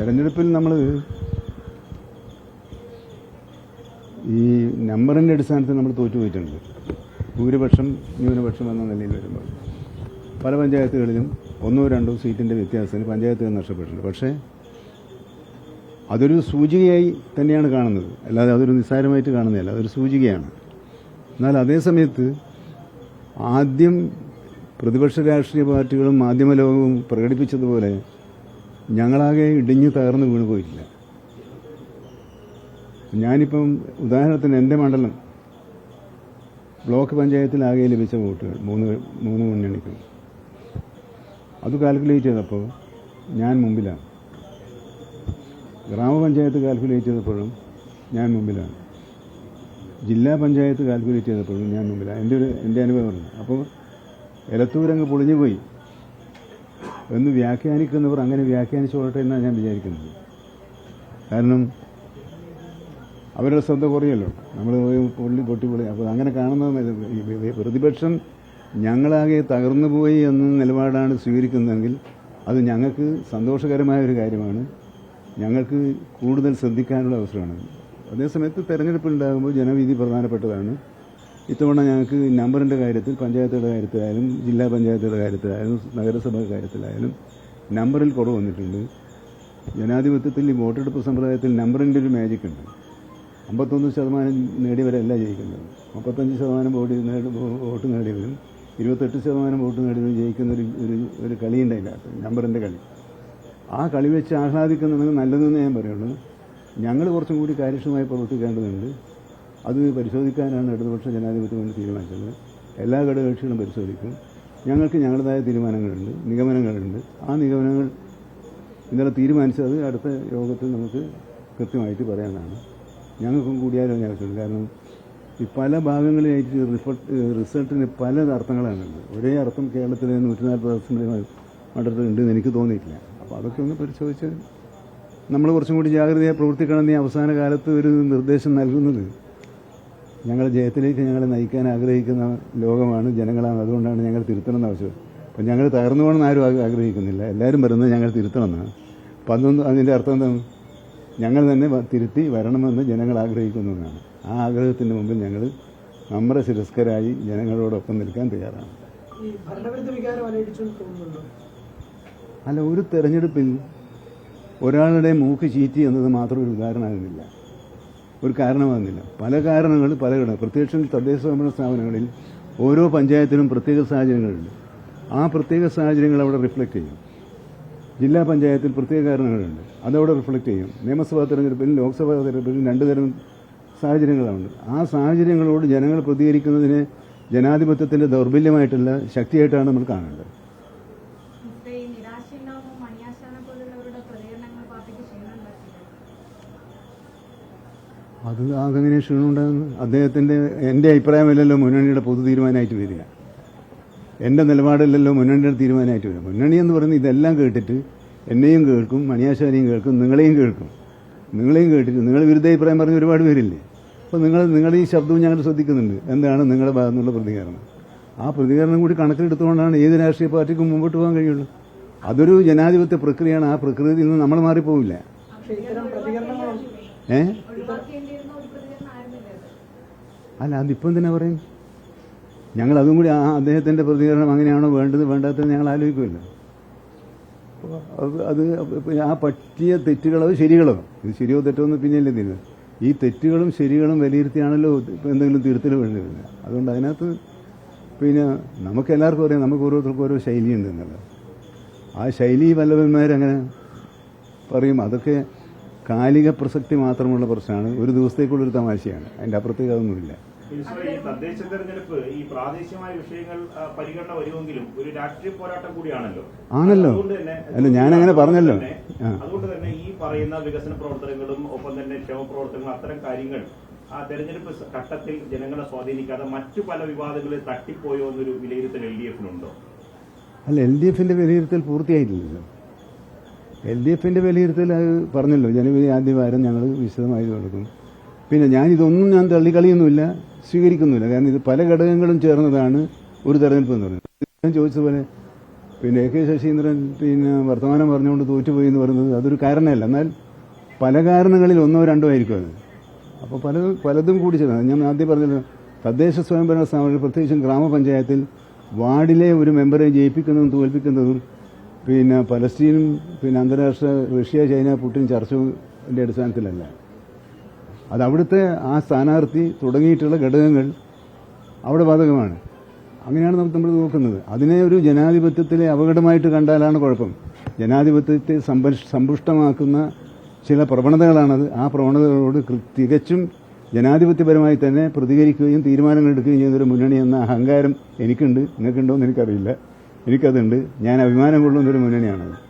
തെരഞ്ഞെടുപ്പിൽ നമ്മൾ ഈ നമ്പറിന്റെ അടിസ്ഥാനത്തിൽ നമ്മൾ തോറ്റുപോയിട്ടുണ്ട്. ഭൂരിപക്ഷം ന്യൂനപക്ഷം എന്ന നിലയിൽ വരുമ്പോൾ. പല പഞ്ചായത്തുകളിലും ഒന്നോ രണ്ടോ സീറ്റിന്റെ വ്യത്യാസത്തിന് പഞ്ചായത്തുകൾ നഷ്ടപ്പെട്ടിട്ടുണ്ട്. പക്ഷേ അതൊരു സൂചികയായി തന്നെയാണ് കാണുന്നത്. അല്ലാതെ അതൊരു നിസ്സാരമായിട്ട് കാണുന്നതല്ല. അതൊരു സൂചികയാണ്. എന്നാൽ അതേ സമയത്ത് ആദ്യം പ്രതിപക്ഷ രാഷ്ട്രീയ പാർട്ടികളും മാധ്യമ ലോകവും പ്രകടിപ്പിച്ചതുപോലെ ഞങ്ങളാകെ ഇടിഞ്ഞു തകർന്നു വീണു പോയിട്ടില്ല. ഞാനിപ്പം ഉദാഹരണത്തിന് എന്റെ മണ്ഡലം ബ്ലോക്ക് പഞ്ചായത്തിലാകെ ലഭിച്ച വോട്ടുകൾ മൂന്ന് മൂന്ന് മുന്നണിക്കും. അത് കാൽക്കുലേറ്റ് ചെയ്തപ്പോൾ ഞാൻ മുമ്പിലാണ്. ഗ്രാമപഞ്ചായത്ത് കാൽക്കുലേറ്റ് ചെയ്തപ്പോഴും ഞാൻ മുമ്പിലാണ്. ജില്ലാ പഞ്ചായത്ത് കാൽക്കുലേറ്റ് ചെയ്തപ്പോഴും ഞാൻ മുമ്പിലാണ്. എന്റെ ഒരു എന്റെ അനുഭവമാണ്. അപ്പോൾ എലത്തൂരങ്ങ് പൊളിഞ്ഞു പോയി എന്ന് വ്യാഖ്യാനിക്കുന്നവർ അങ്ങനെ വ്യാഖ്യാനിച്ചോളട്ടെ എന്നാണ് ഞാൻ വിചാരിക്കുന്നത്. കാരണം അവരുടെ ശ്രദ്ധ കുറയല്ലോ. നമ്മൾ പൊള്ളി പൊട്ടി പൊളി. അപ്പോൾ അങ്ങനെ കാണുന്ന പ്രതിപക്ഷം ഞങ്ങളാകെ തകർന്നു പോയി എന്ന നിലപാടാണ് സ്വീകരിക്കുന്നതെങ്കിൽ അത് ഞങ്ങൾക്ക് സന്തോഷകരമായ ഒരു കാര്യമാണ്. ഞങ്ങൾക്ക് കൂടുതൽ ശ്രദ്ധിക്കാനുള്ള അവസരമാണ്. അതേസമയത്ത് തെരഞ്ഞെടുപ്പ് ഉണ്ടാകുമ്പോൾ ജനവിധി പ്രധാനപ്പെട്ടതാണ്. ഇത്തവണ ഞങ്ങൾക്ക് നമ്പറിന്റെ കാര്യത്തിൽ പഞ്ചായത്തുകളുടെ കാര്യത്തിലായാലും ജില്ലാ പഞ്ചായത്തുകളുടെ കാര്യത്തിലായാലും നഗരസഭാ കാര്യത്തിലായാലും നമ്പറിൽ കുറവ് വന്നിട്ടുണ്ട്. ജനാധിപത്യത്തിൽ ഈ വോട്ടെടുപ്പ് സമ്പ്രദായത്തിൽ നമ്പറിന്റെ ഒരു മാജിക് ഉണ്ട്. അമ്പത്തൊന്ന് ശതമാനം നേടിയവരല്ല ജയിക്കുന്നത്. മുപ്പത്തഞ്ച് ശതമാനം വോട്ട് നേടി വോട്ട് നേടിയവരും ഇരുപത്തെട്ട് ശതമാനം വോട്ട് നേടിയവരും ജയിക്കുന്ന ഒരു ഒരു ഒരു കളിയുണ്ട് അതിനകത്ത് നമ്പറിന്റെ കളി. ആ കളി വെച്ച് ആഹ്ലാദിക്കുന്നത് നല്ലതെന്ന് ഞാൻ പറയുള്ളൂ. ഞങ്ങൾ കുറച്ചും കൂടി കാര്യക്ഷമമായി പ്രവർത്തിക്കേണ്ടതുണ്ട്. അത് പരിശോധിക്കാനാണ് ഇടതുപക്ഷ ജനാധിപത്യം കൊണ്ട് തീരുമാനിച്ചത്. എല്ലാ ഘടകകക്ഷികളും പരിശോധിക്കും. ഞങ്ങൾക്ക് ഞങ്ങളുടേതായ തീരുമാനങ്ങളുണ്ട് നിഗമനങ്ങളുണ്ട്. ആ നിഗമനങ്ങൾ ഇന്നലെ തീരുമാനിച്ചത് അടുത്ത യോഗത്തിൽ നമുക്ക് കൃത്യമായിട്ട് പറയാനാണ്. ഞങ്ങൾക്കും കൂടിയാലോചന ആവശ്യമുണ്ട്. കാരണം ഈ പല ഭാഗങ്ങളിലായിട്ട് റിസൾട്ട് റിസൾട്ടിന് പല അർത്ഥങ്ങളാണുള്ളത്. ഒരേ അർത്ഥം കേരളത്തിലെ നൂറ്റി നാൽപ്പത് അസംബ്ലി മണ്ഡലത്തിൽ ഉണ്ടെന്ന് എനിക്ക് തോന്നിയിട്ടില്ല. അപ്പോൾ അതൊക്കെ ഒന്ന് പരിശോധിച്ച് നമ്മൾ കുറച്ചും കൂടി ജാഗ്രതയായി പ്രവർത്തിക്കണമെന്ന് ഈ അവസാന കാലത്ത് ഒരു നിർദ്ദേശം നൽകുന്നത് ഞങ്ങളെ ജയത്തിലേക്ക് ഞങ്ങളെ നയിക്കാൻ ആഗ്രഹിക്കുന്ന ലോകമാണ് ജനങ്ങളാണ്. അതുകൊണ്ടാണ് ഞങ്ങൾ തിരുത്തണമെന്ന് ആവശ്യം അപ്പം ഞങ്ങൾ തകർന്നു പോകണം ആരും ആഗ്രഹിക്കുന്നില്ല. എല്ലാവരും വരുന്നത് ഞങ്ങൾ തിരുത്തണമെന്നാണ്. അപ്പം അതൊന്നും അതിന്റെ അർത്ഥം എന്താണ്? ഞങ്ങൾ തന്നെ തിരുത്തി വരണമെന്ന് ജനങ്ങൾ ആഗ്രഹിക്കുന്നു എന്നാണ്. ആ ആഗ്രഹത്തിന്റെ മുമ്പിൽ ഞങ്ങൾ നമ്മുടെ ശിരസ്കരായി ജനങ്ങളോടൊപ്പം നിൽക്കാൻ തയ്യാറാണ്. അല്ല ഒരു തെരഞ്ഞെടുപ്പിൽ ഒരാളുടെ മൂക്ക് ചീറ്റി എന്നത് മാത്രം ഒരു ഉദാഹരണമാകുന്നില്ല. ഒരു കാരണമാകുന്നില്ല. പല കാരണങ്ങൾ പല ഘടന തദ്ദേശ സ്വയംഭരണ സ്ഥാപനങ്ങളിൽ ഓരോ പഞ്ചായത്തിനും പ്രത്യേക സാഹചര്യങ്ങളുണ്ട്. ആ പ്രത്യേക സാഹചര്യങ്ങൾ അവിടെ റിഫ്ലക്റ്റ് ചെയ്യും. ജില്ലാ പഞ്ചായത്തിൽ പ്രത്യേക കാരണങ്ങളുണ്ട്. അതവിടെ റിഫ്ലക്റ്റ് ചെയ്യും. നിയമസഭാ തെരഞ്ഞെടുപ്പിലും ലോക്സഭാ തെരഞ്ഞെടുപ്പിലും രണ്ടുതരം സാഹചര്യങ്ങളുണ്ട് ആ സാഹചര്യങ്ങളോട് ജനങ്ങൾ പ്രതികരിക്കുന്നതിന് ജനാധിപത്യത്തിന്റെ ദൗർബല്യമായിട്ടുള്ള ശക്തിയായിട്ടാണ് നമ്മൾ കാണേണ്ടത്. അത് അതെങ്ങനെ ക്ഷീണം അദ്ദേഹത്തിന്റെ എന്റെ അഭിപ്രായമല്ലല്ലോ മുന്നണിയുടെ പൊതു തീരുമാനമായിട്ട് വരിക. എന്റെ നിലപാടല്ലല്ലോ മുന്നണിയുടെ തീരുമാനമായിട്ട് വരിക. മുന്നണി എന്ന് പറയുന്നത് ഇതെല്ലാം കേട്ടിട്ട് എന്നെയും കേൾക്കും മണിയാശാരിയും കേൾക്കും നിങ്ങളെയും കേൾക്കും. നിങ്ങളെയും കേട്ടിട്ട് നിങ്ങൾ വിരുദ്ധ അഭിപ്രായം പറഞ്ഞ ഒരുപാട് പേരില്ലേ? അപ്പോൾ നിങ്ങൾ നിങ്ങളുടെ ഈ ശബ്ദവും ഞങ്ങൾ ശ്രദ്ധിക്കുന്നുണ്ട്. എന്താണ് നിങ്ങളുടെ ഭാഗത്തു നിന്നുള്ള പ്രതികരണം? ആ പ്രതികരണം കൂടി കണക്കിലെടുത്തുകൊണ്ടാണ് ഏത് രാഷ്ട്രീയ പാർട്ടിക്കും മുമ്പോട്ട് പോകാൻ കഴിയുള്ളൂ. അതൊരു ജനാധിപത്യ പ്രക്രിയയാണ്. ആ പ്രക്രിയയിൽ നിന്ന് നമ്മൾ മാറിപ്പോവില്ല. ഏഹ് ഒഴിവാക്കേണ്ടിയിരുന്ന ഒരു പ്രതികരണം ആയിരുന്നില്ല അത് അല്ല അതിപ്പം തന്നെ പറയും? ഞങ്ങൾ അതും കൂടി ആ അദ്ദേഹത്തിന്റെ പ്രതികരണം അങ്ങനെയാണോ വേണ്ടത് വേണ്ടാത്തത് ഞങ്ങൾ ആലോചിക്കുമല്ലോ. അത് അത് ആ പറ്റിയ തെറ്റുകളോ ശരികളോ? ഇത് ശരിയോ തെറ്റോ എന്ന് പിന്നെയല്ലേ തീരുന്നത് ഈ തെറ്റുകളും ശരികളും വിലയിരുത്തിയാണല്ലോ ഇപ്പം എന്തെങ്കിലും തിരുത്തൽ വേണ്ടി വരുന്നത് അതുകൊണ്ട് അതിനകത്ത് പിന്നെ നമുക്ക് എല്ലാവർക്കും അറിയാം നമുക്ക് ഓരോരുത്തർക്കും ഓരോ ശൈലിയുണ്ട് എന്നുള്ളത് ആ ശൈലി വല്ലഭന്മാരങ്ങനെ പറയും അതൊക്കെ കാലിക പ്രസക്തി മാത്രമുള്ള പ്രശ്നമാണ്. ഒരു ദിവസത്തേക്കുള്ളൊരു തമാശയാണ്. അതിന്റെ അപ്പുറത്തേക്ക് അതൊന്നുമില്ല. ഈ തദ്ദേശ തെരഞ്ഞെടുപ്പ് ഈ പ്രാദേശികമായ വിഷയങ്ങൾ പരിഗണന വരുമെങ്കിലും ഒരു രാഷ്ട്രീയ പോരാട്ടം കൂടിയാണല്ലോ. ആണല്ലോ. അതുകൊണ്ട് തന്നെ അല്ല ഞാനങ്ങനെ പറഞ്ഞല്ലോ. അതുകൊണ്ട് തന്നെ ഈ പറയുന്ന വികസന പ്രവർത്തനങ്ങളും ഒപ്പം തന്നെ ക്ഷേമ പ്രവർത്തനങ്ങളും അത്തരം കാര്യങ്ങൾ ആ തെരഞ്ഞെടുപ്പ് ഘട്ടത്തിൽ ജനങ്ങളെ സ്വാധീനിക്കാതെ മറ്റു പല വിവാദങ്ങളിൽ തട്ടിപ്പോയോ എന്നൊരു വിലയിരുത്തൽ എൽ ഡി എഫിനുണ്ടോ? അല്ല എൽ ഡി എഫിന്റെ വിലയിരുത്തൽ പൂർത്തിയായിട്ടില്ലല്ലോ. എൽ ഡി എഫിന്റെ വിലയിരുത്തൽ അത് പറഞ്ഞല്ലോ. ജനുവരി ആദ്യ വാരം ഞങ്ങൾ വിശദമായി കൊടുക്കും പിന്നെ ഞാൻ ഇതൊന്നും ഞാൻ തള്ളിക്കളിയൊന്നുമില്ല സ്വീകരിക്കുന്നില്ല കാരണം ഇത് പല ഘടകങ്ങളും ചേർന്നതാണ് ഒരു തെരഞ്ഞെടുപ്പ് എന്ന് പറയുന്നത്. ഞാൻ ചോദിച്ചതുപോലെ പിന്നെ എ കെ ശശീന്ദ്രൻ പിന്നെ വർത്തമാനം പറഞ്ഞുകൊണ്ട് തോറ്റുപോയി എന്ന് പറയുന്നത് അതൊരു കാരണമല്ല. എന്നാൽ പല കാരണങ്ങളിൽ ഒന്നോ രണ്ടോ ആയിരിക്കും അത്. അപ്പോൾ പല പലതും കൂടി ചേർന്നത് ഞാൻ ആദ്യം പറഞ്ഞല്ലോ തദ്ദേശ സ്വയംഭരണ സ്ഥാപനങ്ങൾ പ്രത്യേകിച്ചും ഗ്രാമപഞ്ചായത്തിൽ വാർഡിലെ ഒരു മെമ്പറെ ജയിപ്പിക്കുന്നതും തോൽപ്പിക്കുന്നതും പിന്നെ പലസ്തീനും പിന്നെ അന്താരാഷ്ട്ര റഷ്യ ചൈന പുട്ടിൻ ചർച്ചയുടെ അടിസ്ഥാനത്തിലല്ല. അത് അവിടുത്തെ ആ സ്ഥാനാർത്ഥി തുടങ്ങിയിട്ടുള്ള ഘടകങ്ങൾ അവിടെ ബാധകമാണ്. അങ്ങനെയാണ് നമുക്ക് നമ്മൾ നോക്കുന്നത്. അതിനെ ഒരു ജനാധിപത്യത്തിലെ അപകടമായിട്ട് കണ്ടാലാണ് കുഴപ്പം. ജനാധിപത്യത്തെ സമ്പുഷ്ടമാക്കുന്ന ചില പ്രവണതകളാണത്. ആ പ്രവണതകളോട് തികച്ചും ജനാധിപത്യപരമായി തന്നെ പ്രതികരിക്കുകയും തീരുമാനങ്ങൾ എടുക്കുകയും ചെയ്യുന്നൊരു മുന്നണി എന്ന അഹങ്കാരം എനിക്കുണ്ട്. നിങ്ങൾക്കുണ്ടോ എന്ന് എനിക്കറിയില്ല. എനിക്കതുണ്ട്. ഞാൻ അഭിമാനം കൊള്ളുന്നൊരു മുന്നണിയാണത്.